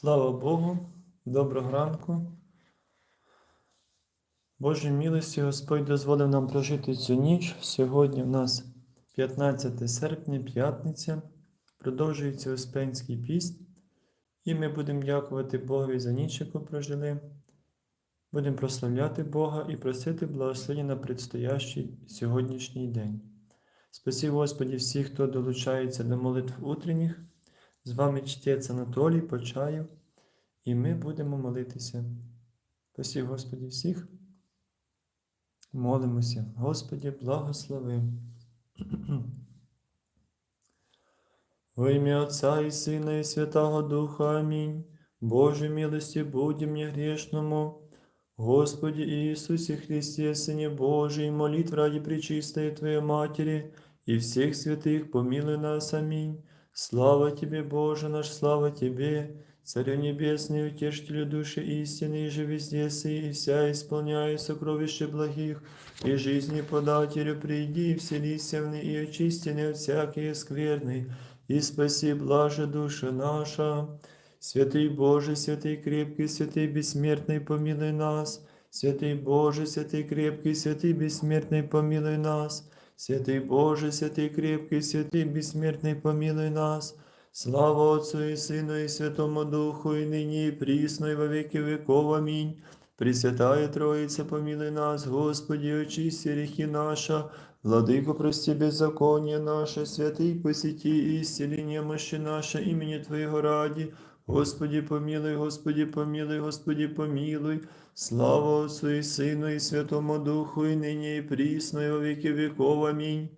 Слава Богу, доброго ранку. Божій милості Господь дозволив нам прожити цю ніч. Сьогодні в нас 15 серпня, п'ятниця, продовжується Успенський піст, і ми будемо дякувати Богові за ніч, яку прожили. Будемо прославляти Бога і просити благословення на предстоящий сьогоднішній день. Спасі Господі всіх, хто долучається до молитв утренніх. З вами чтець Анатолій Почаєв, і ми будемо молитися. Спасі Господі всіх. Молимося. Господі, благослови. Во ім'я Отця і Сина, і Святого Духа Амінь. Боже милості будь мені грешному. Господи Иисусе Христе, Сыне Божий, молитв ради Пречистой Твоей Матери и всех святых, помилуй нас. Аминь. Слава Тебе, Боже наш, слава Тебе, Царю Небесный, утешителю души истины, и же везде сы, и вся исполняя сокровище благих, и жизни подателю, приди, и вселися в ны, и очисти не от всякие скверны, и спаси блаже душа наша. Святый Боже, святый крепкий, святый бессмертный, помилуй нас. Святый Боже, святый крепкий, святый бессмертный, помилуй нас. Святый Боже, святый крепкий, святый бессмертный, помилуй нас. Слава Отцу и Сыну и Святому Духу, и ныне и присно, и во веки веков. Аминь. Пресвятая Троица, помилуй нас, Господи, очисти грехи наша, Владыко, прости беззаконие наше, святый, посети и исцели немощи наше имени Твоего ради. Господи, помилуй, Господи, помилуй, Господи, помилуй. Слава Отцу и Сыну и Святому Духу, и ныне и присно, и во веки веков. Аминь.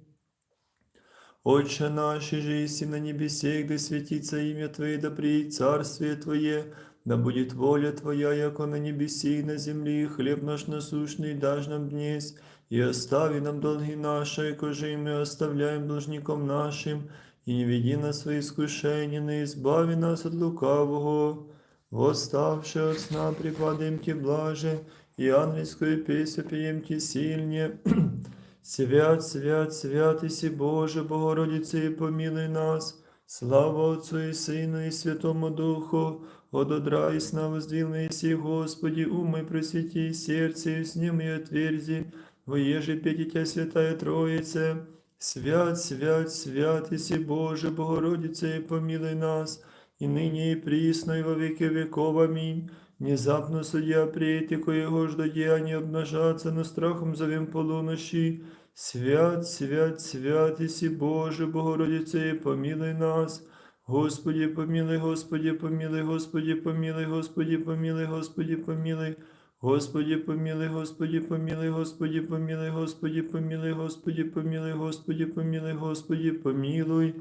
Отче наш, же еси на небесе, да светится имя Твое, да приедет царствие Твое, да будет воля Твоя, яко на небеси и на земли, хлеб наш насущный дашь нам днесь, и остави нам долги наши, якоже и мы оставляем должником нашим, и не веди нас в свои искушения, но избави нас от лукавого. Восставши от сна, припадаем Ти блаже, и ангельскую песню пьем Ти сильнее. Свят, свят, свят, Иси Боже, Богородице, и помилуй нас. Слава Отцу и Сыну и Святому Духу, от одра и сна воздвигни Иси, Господи, умой просвети сердце, и с ним и отверзи, воеже Петитя Святая Троице. Свят, свят, свят, Иси Боже, Богородице, и помилуй нас, и ныне и присно, и во веки веков. Аминь. Внезапно судья прийти, коего ж до деяния обнажаться, но страхом зовем полуноши. Свят, свят, свят, Иси Боже, Богородице, помилуй нас. Господи, помилуй, Господи, помилуй, Господи, помилуй, Господи, помилуй, Господи, помилуй. Господи, помилуй, Господи, помилуй, Господи, помилуй, Господи, помилуй, Господи, помилуй, Господи, помилуй, Господи, помилуй.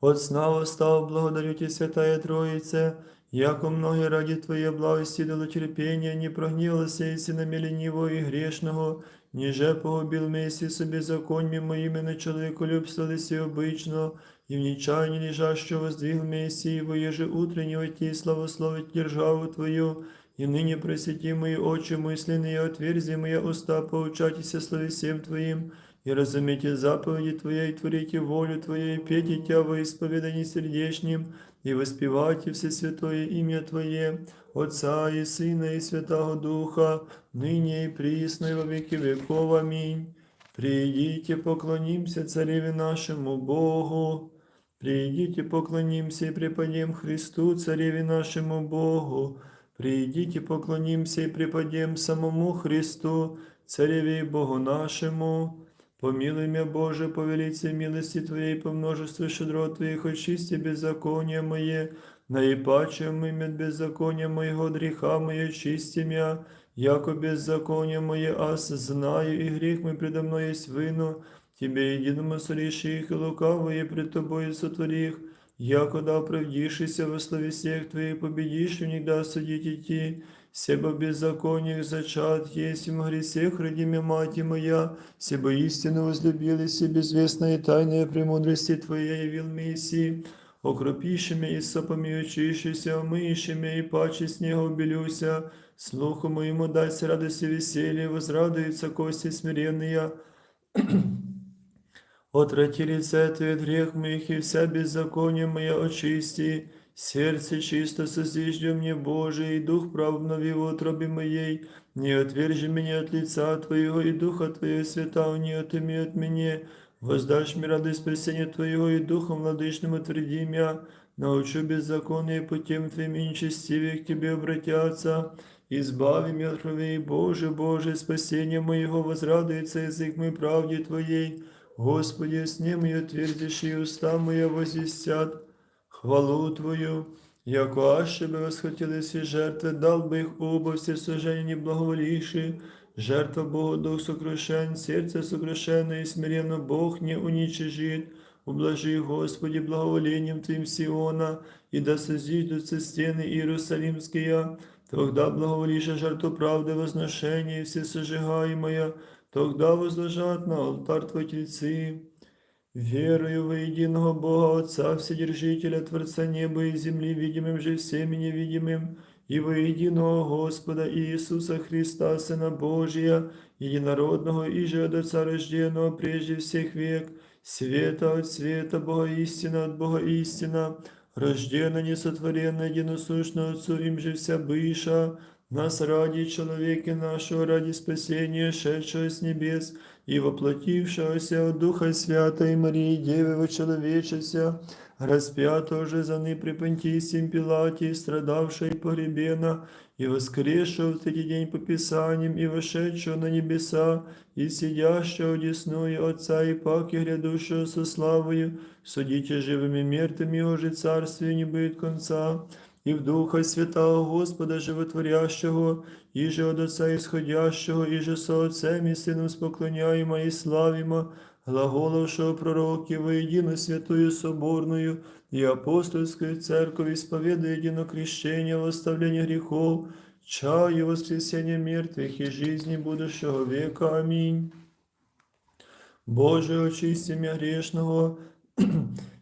От сна восстал, благодарю Тебе, Святая Троице, яко многие ради Твоей благости дало терпения, не прогнилася, если на ленивого и грешного, ниже погубил месси собі беззаконьми моими на человеколюбство лиси обычно, и в нечаянии лежащего воздвиг месси, его еже утреннего Ти славословить державу Твою, и ныне просвети мои очи мысленные, отверзи мои уста, поучайтесь слове всем Твоим, и разумейте заповеди Твоя, и творите волю Твою, и пейте Тя во исповедании сердечним, и воспевайте все святое имя Твое, Отца и Сына и Святого Духа, ныне и присно и во веки веков. Аминь. Придите, поклонимся Цареве нашему Богу. Придите, поклонимся и преподем Христу, Цареве нашему Богу. Придите, поклонимся и преподем самому Христу, Цареве Богу нашему. Помилуй меня, Боже, по велице милости по множеству щедрот Твоих, очисти беззаконие мое, наипаче мыми от беззакония моего греха мое, очисти меня, яко беззаконие мое, ас знаю, и грех мой предо мной есть вину, Тебе единому сореши их, и лукавые пред Тобою сотвори их, яко да оправдишися во славе всех Твоих, победишь, и никогда судить идти, Себо беззакониях зачат, есть в гресех родиме мати моя, себо истину возлюбились и безвестные тайные премудрости Твоя явил Мессии, окропишими и сопами очищися, омыйшими и паче снега убелюся, слуху моему дать радость и веселье, возрадуются кости смиренные, Отврати лице Твое от грех моих, и вся беззаконие моя очисти, Сердце чисто созижди мне, Боже, и дух прав обнови в утробе моей. Не отвержи меня от лица Твоего, и духа Твоего свята не отыми от меня. Воздашь мне радость спасения Твоего, и духом владычным утверди меня. Научу беззаконные путем Твоим и нечестивые к Тебе обратятся. Избави меня от крови, Боже, Боже, спасение моего, возрадуется язык мой правде Твоей. Господи, сне мое твердишь, и уста моя возвестят хвалу Твою. Яко аще бы восхотелись и жертвы, дал бы их оба все сожжения не благоволившие. Жертва Богу дух сокрушен, сердце сокрушенное и смиренно Бог не уничижит. Ублажи, Господи, благоволением Твоим Сиона, и да созидутся стены Иерусалимские. Тогда благоволиша жертву правды возношения и все сожигаемое, тогда возложат на алтарь Твой тельцы. Верую во единого Бога Отца, Вседержителя, Творца неба и земли, видимым же всеми невидимым, и во единого Господа Иисуса Христа, Сына Божия, единородного и же от Отца рожденного прежде всех век, света от света, Бога истина от Бога истина, рожденно несотворенно, единосущно Отцу, им же вся быша, нас ради человека нашего, ради спасения, шедшего с небес, и воплотившегося от Духа Святой Марии, Девы вочеловечеся, распятого же за ны при Понтисием Пилате, страдавшего и погребена, и воскресшего в третий день по Писаниям, и вошедшего на небеса, и сидящего одесную Отца и паки грядущего со славою, судите живыми и мертвыми, его же царствию не будет конца и в Духа Святого Господа Животворящего, и же от Отца исходящего, и же со Отцем и Сыном споклоняемо и славимо, глаголовшего пророки воедино святую соборную и апостольскую церковь, исповедуя едино крещение, восставление грехов, чаю воскресения мертвых и жизни будущего века. Аминь. Боже, очисти меня грешного,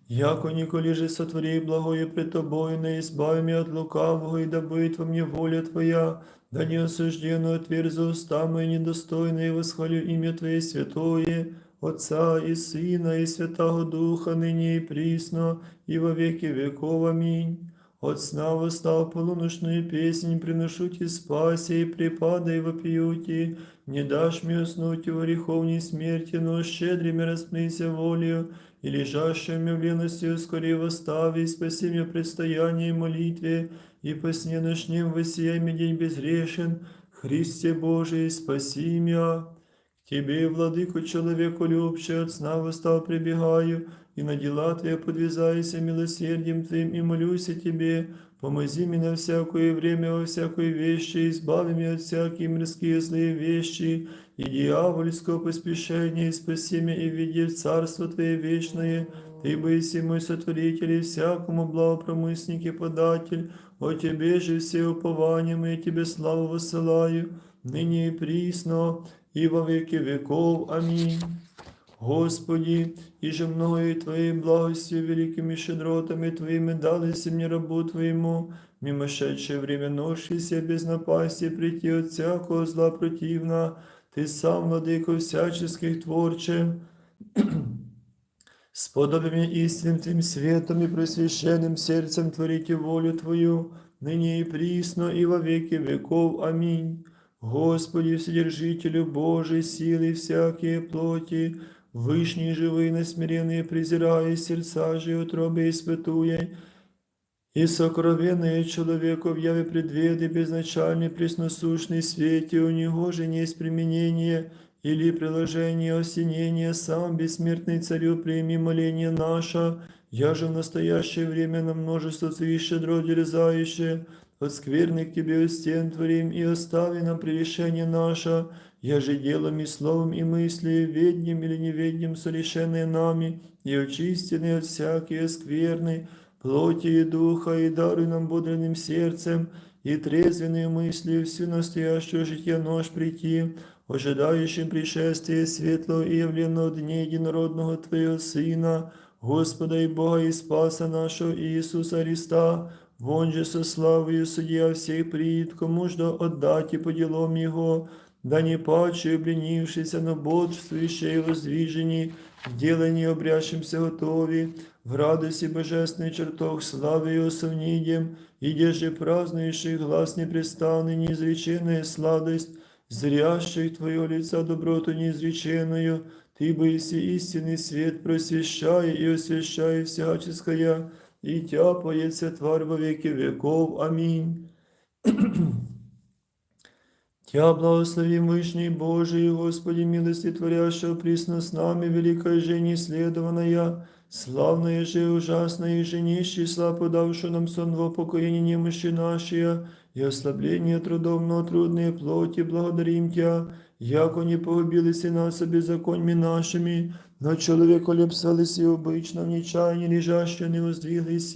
Яко николи же сотвори благое пред Тобою, не избави меня от лукавого, и да будет во мне воля Твоя, да не осужденно отверзу уста мои недостойные, восхвалю имя Твое святое, Отца и Сына, и Святого Духа, ныне и присно, и во веки веков. Аминь. От сна восстал полуночную песнь, приношу Ти спаси, и припадай вопиюти, не дашь мне уснуть в греховней смерти, но щедрыми распнися волею, и лежащими в лености скорее восстави, и спаси меня предстояние и молитве, и по сне ночнем воссияй мне день безгрешен, Христе Божий, спаси меня. К Тебе, владыку человеку любче, от сна восстал прибегаю, и на дела Твои подвязайся милосердием Твоим, и молюсь о Тебе, помози мне на всякое время во всякой вещи, избави меня от всякие мирские злые вещи, и дьявольского поспешения, и спаси меня и введи в Царство Твое вечное, Ты боиси мой сотворитель и всякому благопромыснике податель, о Тебе же все упования мои, Тебе славу высылаю, ныне и присно, и во веки веков. Аминь. Господи, и же мною Твоей благостью, великими щедротами Твоими дались мне рабу Твоему, мимошедшее время ношися без напасти прийти от всякого зла противна, Ты сам, владыко всяческих творче, сподоби мне истинным Твоим светом и просвященным сердцем творите волю Твою, ныне и присно, и во веки веков. Аминь. Господи, Вседержителю Божией силы всякие плоти, Вышние живые, насмиренные, презирая сердца же утробы испытуя, и сокровенное человеку в яве предведы безначальный пресносущный свете, у него же не есть применение или приложение осенения, сам бессмертный царю прими моление наше, я же в настоящее время на множество твоих щедро дерзающее, от скверны к тебе у стен творим и остави нам прегрешение наше, я же делом и словом и мыслью, ведним или неведним совершенные нами, и очистенные от всякие скверны, плоти и духа, и даруй нам бодренным сердцем, и трезвенные мысли всю настоящую житие нож прийти, ожидающим пришествия светлого и явленного дня единородного Твоего Сына, Господа и Бога и Спаса нашего Иисуса Христа, вон же со славою судья всех приид, кому ж да отдать и по делам Его, да не паче обленившийся, но бодрствующие и воздвижені, в делании обрящимся готові, в радости божественный чертог славы и осовнидем, и деже празднующих глаз непрестанный, неизреченная сладость, зрящих Твоего лица доброту неизреченную, Ты боиси истинный свет, просвещай и освящай всяческое, и тяпается тварь во веки веков. Аминь. Тя благословим Вышний Божий, Господи, милости творящего присно с нами, великая же неследованная, славная же ужасная, и же нищий подавшую нам сон в упокоение немощи нашей, и ослабление трудом, но трудные плоти, благодарим Тя, яко не погубились и нас беззаконьми нашими, но человеколепсались и обычно в нечаянии лежащие не воздвиглись,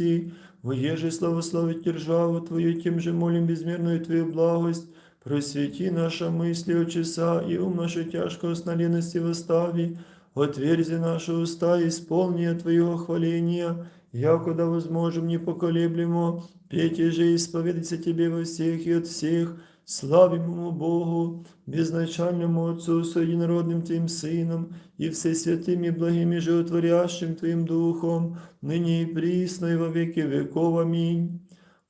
воеже славословить державу Твою, тем же молим безмерную Твою благость, Просвети наша мысли от часа, и ум нашу тяжкого сналенности восстави, отверзи наши уста, исполни Твоего хваления, якуда возможем непоколеблемо, петь и же исповедаться Тебе во всех и от всех, славимому Богу, безначальному Отцу, с единородным Твоим Сыном, и всесвятым и благим и животворящим Твоим Духом, ныне и присно и во веки веков. Аминь.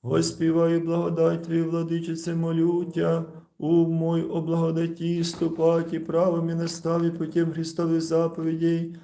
Воспіваю благодать Твою, владичице, молю Тя, ум мой о благодаті, ступаті, правами наставі путем Христових заповідей.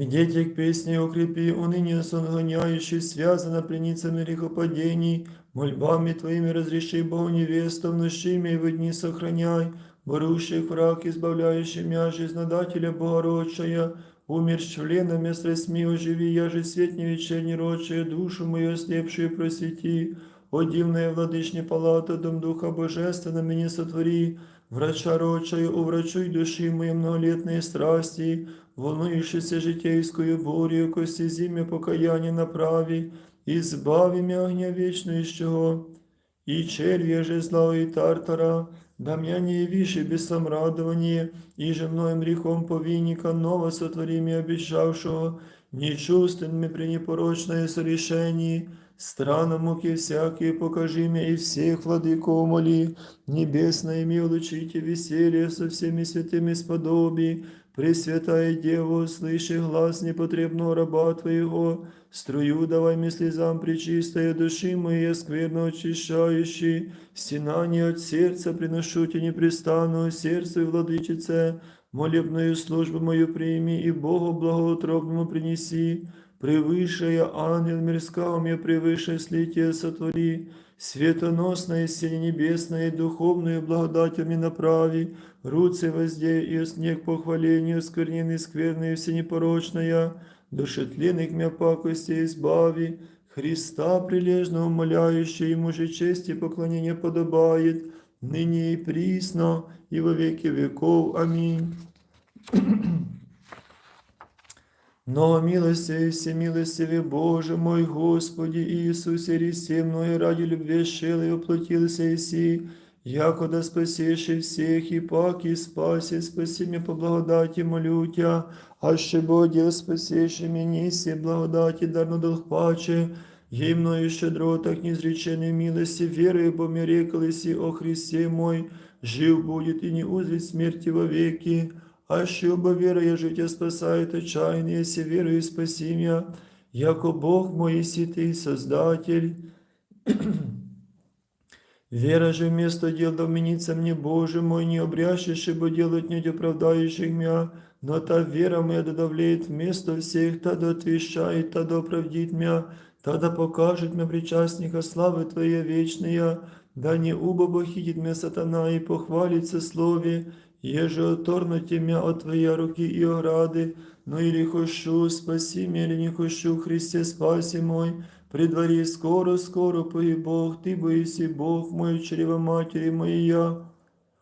Медите к песне укрепи, уныние сон гоняющий, связано пленницами грехопадений, мольбами Твоими разреши Богу невесту, внушими и в дни сохраняй, борущих враг, избавляющий мя, жизнодателя Богородчая, умерщвленными страстьми оживи, я же свет не вечерний рочая, душу мою ослепшую просвети, о дивная владычня палата, дом Духа Божественного меня сотвори, врача рочаю, уврачуй души мои многолетные страсти, волнующейся житейскую бурю, кости зимя покаяние направи, избави меня огня вечного, и червя же зла и тартара, да меня не явишь без самрадования, и же многим грехом повинника ново сотвори мне обещавшего, нечувственными при непорочное сорешении, Страна муки всякие покажи мне и всех владыков моли, небесное ми улучите веселье со всеми святыми сподоби, Пресвятая Дева, слыши глаз непотребного раба Твоего, струю давай мне слезам причистая души моей, скверно очищающей, стенание от сердца приношу тебе непрестанного сердцу и владычице, молебную службу мою прими и Богу благоутробному принеси, превыше ангел мирского мне превыше слития сотвори, светоносное сине небесное и духовную благодатью мне направи, руцы возде и снег похвалению, скверненный скверный всенепорочная, душетленных мя пакости избави, Христа прилежно умоляющий, ему же честь и поклонение подобает, ныне и присно, и во веки веков. Аминь. Но милостивый, всемилостивый Боже мой, Господи Иисусе, Христе, мною ради любви шел и воплотился Иси, якода спасеши всех, и пак и спаси, спаси меня по благодати, молю Тя, аще Боги спасеши меня, неси благодати, дарно долг паче, ей мною щедротах неизреченной милости, верою помирекалися о Христе мой, жив будет и не узрит смерти вовеки, аще оба вера я життя если верою и спаси меня, яко Бог если Ты Создатель. Вера же вместо дел доменится мне, Боже мой, не обрящешь, ибо делать не оправдающих меня, но та вера моя додавляет вместо всех, та да та да оправдит меня, та да покажет мне причастника славы Твоей вечная, да не убо бохитит меня сатана и похвалится слове, еже оторнуть меня от Твоей руки и ограды, но или хочу, спаси меня, или не хочу, Христе, спаси мой, при дворе скоро, скоро погиб Бог, Ты боиси Бог мой, чрева матери моя.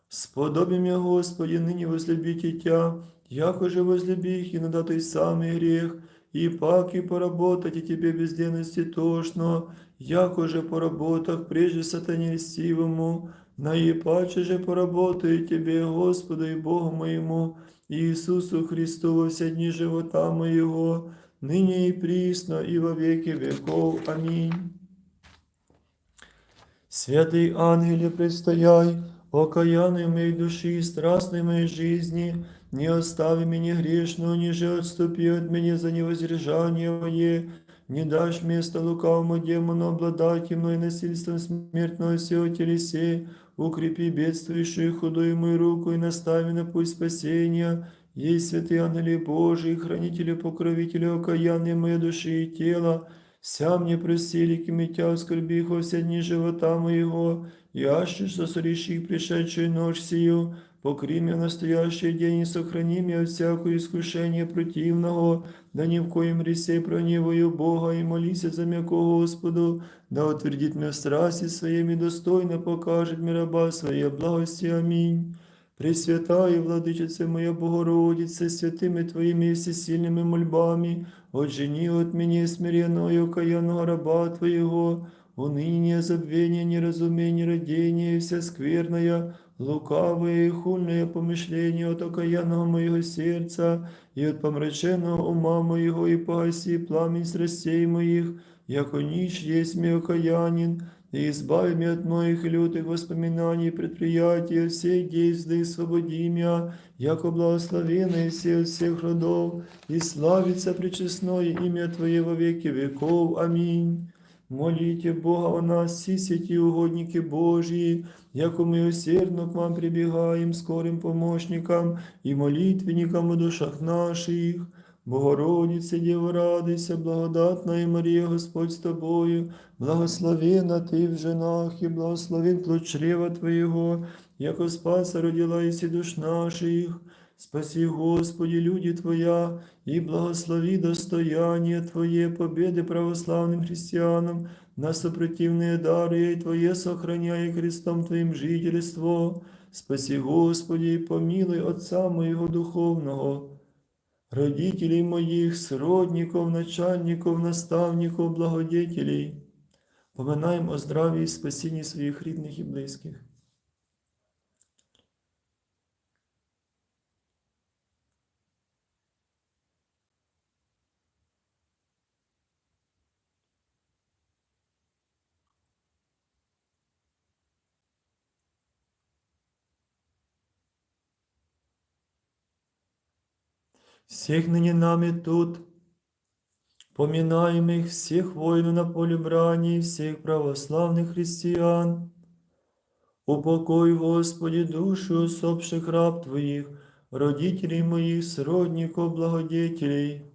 Сподоби меня, Господи, ныне возлюбите Тя, яко же возлюбих и на той самый грех, и пак и поработать и Тебе безденности тошно, яко же поработах прежде сатане льстивому, наипаче же поработаю Тебе, Господу и Богу моему, Иисусу Христу во все дни живота моего, ныне и присно, и во веки веков. Аминь. Святый ангеле, предстояй, окаянной моей души страстной моей жизни, не остави меня грешную, ниже отступи от меня за невоздержание мое, не дашь место лукавому демону обладать мной насильством смертного сего телесе, укрепи бедствующую худую мою руку и настави на путь спасения, есть святые ангели Божии, хранители, покровители, окаянные моей души и тела, вся мне просили, митя в скорбих во все дни живота моего, и яще сосорящих пришедшую ночь сию, покри меня в настоящий день и сохрани меня от всякого искушения противного, да ни в коем ресе прониваю Бога и молися за мягкого Господу, да утвердит меня в страсти своими достойно покажет мне раба своей благости. Аминь. Пресвятая Владычице моя Богородице, святими Твоими и всесильными мольбами, отжени от меня смиренного и окаянного раба Твоего, уныние, забвение, неразумение, родение, и вся скверная, лукавое и хульное помышление от окаянного моего сердца и от помраченного ума моего, и погаси пламень страстей моих, яко нищ есть мне окаянин, и избави меня от моих лютых воспоминаний, предприятий, всех действий, свободи меня, яко благословенное все всех родов, и славится пречестное имя Твое во веки веков. Аминь. Молите Бога о нас, всі святі угодники Божії, яко ми усердно к вам прибігаємо скорим помощникам і молитвенникам у душах наших. Богородице, Діво, радуйся, благодатна і Марія, Господь з тобою, благословена ти в женах, і благословен плод чрева Твоєго, яко спаса родила і душ наших. Спаси, Господи, люди Твоя, и благослови достояние Твое, победы православным христианам, на сопротивные дары и Твое сохраняй крестом Твоим жительство. Спаси, Господи, и помилуй Отца моего духовного, родителей моих, сродников, начальников, наставников, благодетелей. Поминаем о здравии и спасении своих рідних і близьких. Всех ныне нами тут, поминаемых всех воинов на поле брани всех православных христиан. Упокой, Господи, душу усопших раб Твоих, родителей моих, сродников, благодетелей.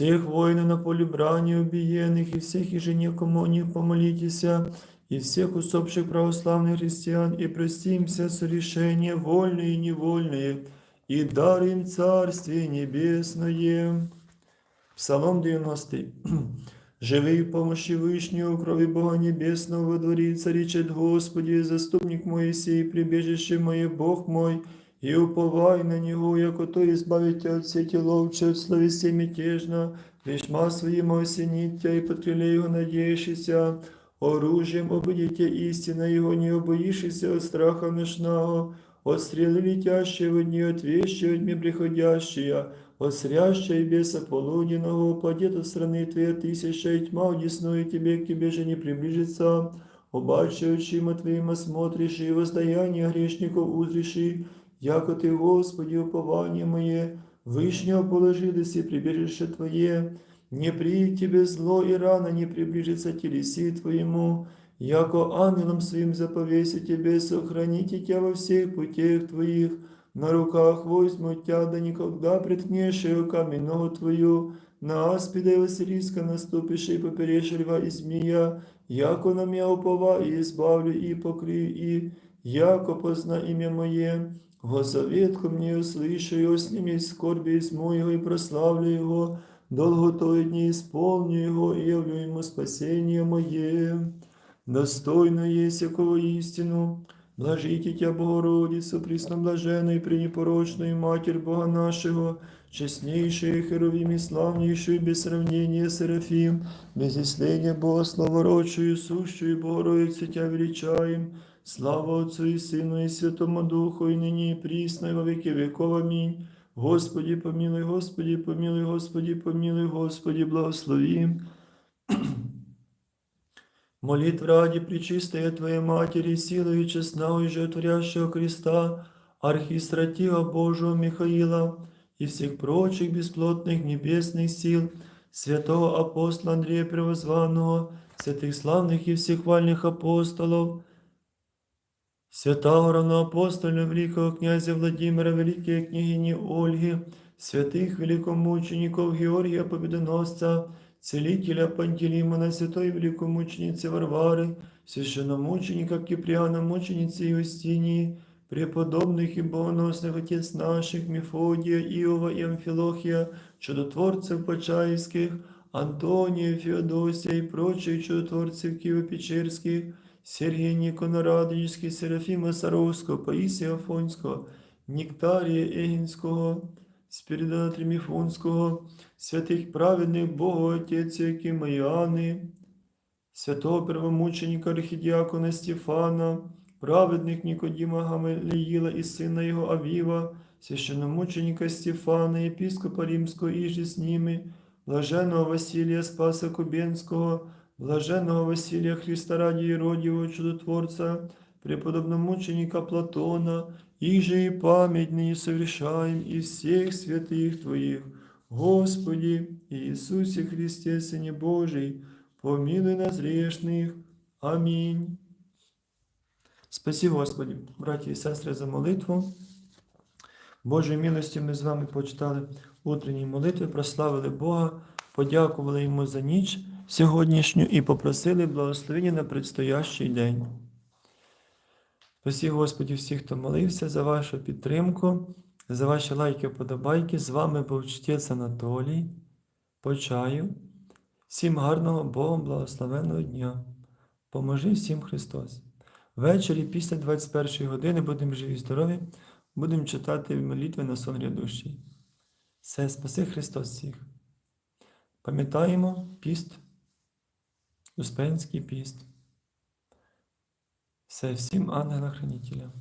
всех воинов на поле брани убиенных, и всех и некому о них помолитеся, и всех усопших православных христиан, и простимся сорешения вольные и невольные, и дарим Царствие Небесное. Псалом 90. Живий в помощи Вышнего, крови Бога Небесного, во дворе царичет Господи, заступник Моисей, прибежище мое, Бог мой, и уповай на Него, яко то избавить от сети ловче, от словеси мятежно, весьма своим осенить и под крыле Его надеющийся, оружием обидите истина Его, не обоишься от страха ночного, от стрелы летящего дни, от вещи от дни приходящие, от срящей беса полуденного, упадет от страны Твоя тысяча, и тьма удесную Тебе, к Тебе же не приближится, Обаче очима Твоим смотришь, и воздаяние грешников узришь, яко Ты, Господи, упование мое, Вышнего положились и прибежище Твое, не при Тебе зло и рано не приближится телеси Твоему, яко ангелом своим заповеси Тебе сохраните Тебя во всех путях Твоих, на руках возьму Тебя, да никогда приткнешь камень ногу Твою, на аспида и Василиска наступишь и поперешь льва и змея, яко на меня упова и избавлю и покрию и, яко позна имя Мое, Госоветку мне услышу, и сними скорби из моего, и прославлю Его, долготой дни исполню Его, и явлю Ему спасение мое. Достойно есть якого истину, блажите Тя, Богородицу, пресноблаженную и пренепорочную Матерь Бога нашего, честнейший Херувим и славнейший без сравнения Серафим, без исления Бога славородшую, сущую Богородицу Тебя величаем, слава Отцу и Сыну и Святому Духу, и ныне и присно, и во веки веков. Аминь. Господи, помилуй, Господи, помилуй, Господи, помилуй, Господи, благослови. Молитв ради Пречистая Твоей Матери, силою честного и животворящего Христа, архистратива Божьего Михаила и всех прочих бесплотных небесных сил, святого апостола Андрея Превозванного, святых славных и всехвальных апостолов, святого равноапостоля великого князя Владимира, великой княгини Ольги, святых великомучеников Георгия Победоносца, целителя Пантелеймона, святой великомученицы Варвары, священномученика Киприана, мученицы Иустинии, преподобных и богоносных отец наших, Мефодия, Иова и Амфилохия, чудотворцев Почаевских, Антония, Феодосия и прочих чудотворцев Киево-Печерских, Сергія Ніконорадовський, Серафіма Саровського, Паїсія Афонського, Ніктарія Егінського, Спіридона Триміфонського, святих праведних Богу Отець Якимаяни, святого первомученика архідіакона Стефана, праведних Нікодіма Гамеліїла і сина його Авіва, священномученика Стефана, єпископа Римського і же з ними, блаженного Василія Спаса Кубенського, блаженного Василия Христа ради Иродиего чудотворца, преподобномученика Платона, их же и память ныне совершаем и всех святых Твоих. Господи Иисусе Христе, Сыне Божий, помилуй нас грешных. Аминь. Спасі Господі, браті і сестри, за молитву. Божою милостю ми з вами почитали утренні молитви, прославили Бога, подякували Йому за ніч сьогоднішню і попросили благословення на предстоящий день. Спасі Господі всіх, хто молився за вашу підтримку, за ваші лайки, подобайки. З вами був чтець Анатолій. Почаю. Всім гарного Богом благословенного дня. Поможи всім Христос. Ввечері після 21 години будемо живі і здорові, будемо читати молитви на сон грядущий. Все, спаси Христос всіх. Пам'ятаємо піст, Успенський піст. Все, всім ангела-хранителя.